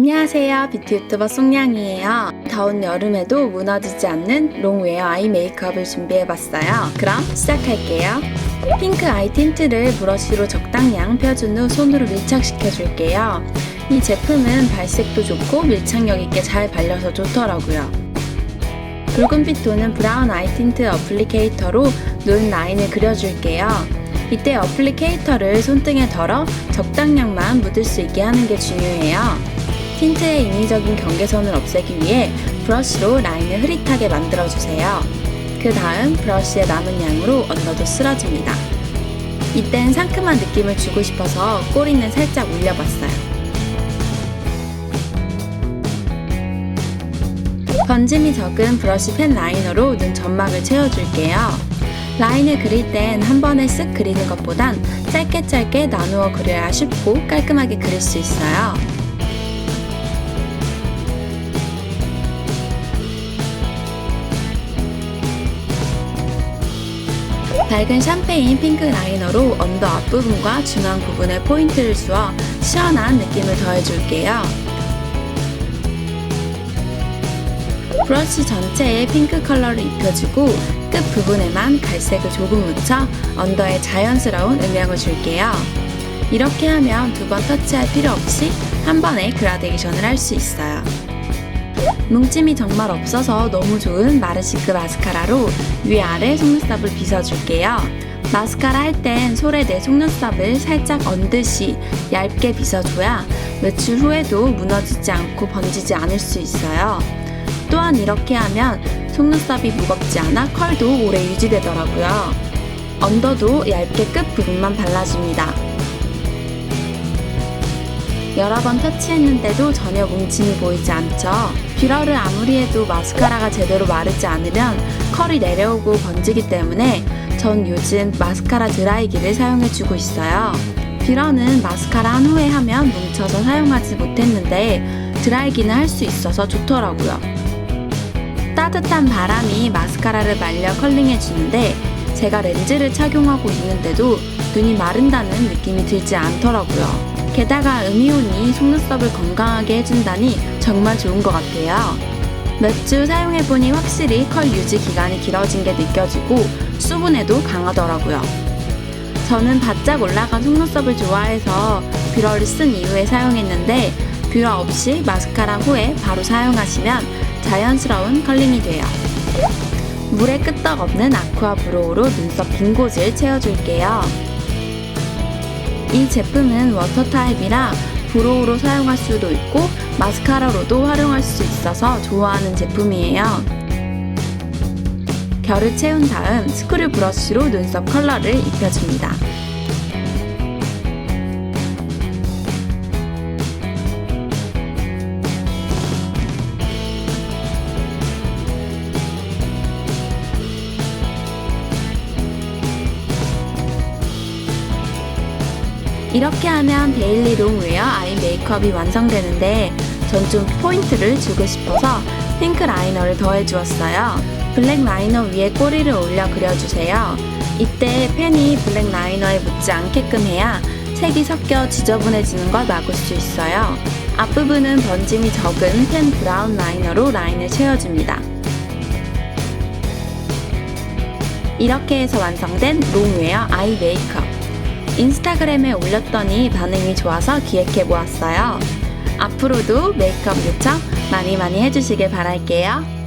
안녕하세요. 뷰티 유튜버 송량이에요. 더운 여름에도 무너지지 않는 롱웨어 아이 메이크업을 준비해봤어요. 그럼 시작할게요. 핑크 아이 틴트를 브러쉬로 적당량 펴준 후 손으로 밀착시켜줄게요. 이 제품은 발색도 좋고 밀착력 있게 잘 발려서 좋더라고요. 붉은빛 도는 브라운 아이 틴트 어플리케이터로 눈 라인을 그려줄게요. 이때 어플리케이터를 손등에 덜어 적당량만 묻을 수 있게 하는 게 중요해요. 틴트의 인위적인 경계선을 없애기 위해 브러쉬로 라인을 흐릿하게 만들어주세요. 그 다음 브러쉬의 남은 양으로 언더도 쓸어줍니다. 이땐 상큼한 느낌을 주고 싶어서 꼬리는 살짝 올려봤어요. 번짐이 적은 브러쉬 펜 라이너로 눈 점막을 채워줄게요. 라인을 그릴 땐 한 번에 쓱 그리는 것보단 짧게 짧게 나누어 그려야 쉽고 깔끔하게 그릴 수 있어요. 밝은 샴페인 핑크 라이너로 언더 앞부분과 중앙 부분에 포인트를 주어 시원한 느낌을 더해줄게요. 브러쉬 전체에 핑크 컬러를 입혀주고 끝 부분에만 갈색을 조금 묻혀 언더에 자연스러운 음영을 줄게요. 이렇게 하면 두 번 터치할 필요 없이 한 번에 그라데이션을 할 수 있어요. 뭉침이 정말 없어서 너무 좋은 마르시크 마스카라로 위아래 속눈썹을 빗어줄게요. 마스카라 할 땐 솔에 내 속눈썹을 살짝 얹듯이 얇게 빗어줘야 외출 후에도 무너지지 않고 번지지 않을 수 있어요. 또한 이렇게 하면 속눈썹이 무겁지 않아 컬도 오래 유지되더라고요. 언더도 얇게 끝 부분만 발라줍니다. 여러 번 터치했는데도 전혀 뭉침이 보이지 않죠? 뷰러를 아무리 해도 마스카라가 제대로 마르지 않으면 컬이 내려오고 번지기 때문에 전 요즘 마스카라 드라이기를 사용해주고 있어요. 뷰러는 마스카라 한 후에 하면 뭉쳐서 사용하지 못했는데 드라이기는 할 수 있어서 좋더라고요. 따뜻한 바람이 마스카라를 말려 컬링해주는데 제가 렌즈를 착용하고 있는데도 눈이 마른다는 느낌이 들지 않더라고요. 게다가 음이온이 속눈썹을 건강하게 해준다니 정말 좋은 것 같아요. 몇 주 사용해보니 확실히 컬 유지 기간이 길어진 게 느껴지고 수분에도 강하더라고요. 저는 바짝 올라간 속눈썹을 좋아해서 뷰러를 쓴 이후에 사용했는데 뷰러 없이 마스카라 후에 바로 사용하시면 자연스러운 컬링이 돼요. 물에 끄떡 없는 아쿠아 브로우로 눈썹 빈 곳을 채워줄게요. 이 제품은 워터 타입이라 브로우로 사용할 수도 있고 마스카라로도 활용할 수 있어서 좋아하는 제품이에요. 결을 채운 다음 스크류 브러쉬로 눈썹 컬러를 입혀줍니다. 이렇게 하면 데일리 롱웨어 아이 메이크업이 완성되는데 전 좀 포인트를 주고 싶어서 핑크 라이너를 더해 주었어요. 블랙 라이너 위에 꼬리를 올려 그려주세요. 이때 펜이 블랙 라이너에 묻지 않게끔 해야 색이 섞여 지저분해지는 걸 막을 수 있어요. 앞부분은 번짐이 적은 펜 브라운 라이너로 라인을 채워줍니다. 이렇게 해서 완성된 롱웨어 아이 메이크업. 인스타그램에 올렸더니 반응이 좋아서 기획해 보았어요. 앞으로도 메이크업 요청 많이 많이 해주시길 바랄게요.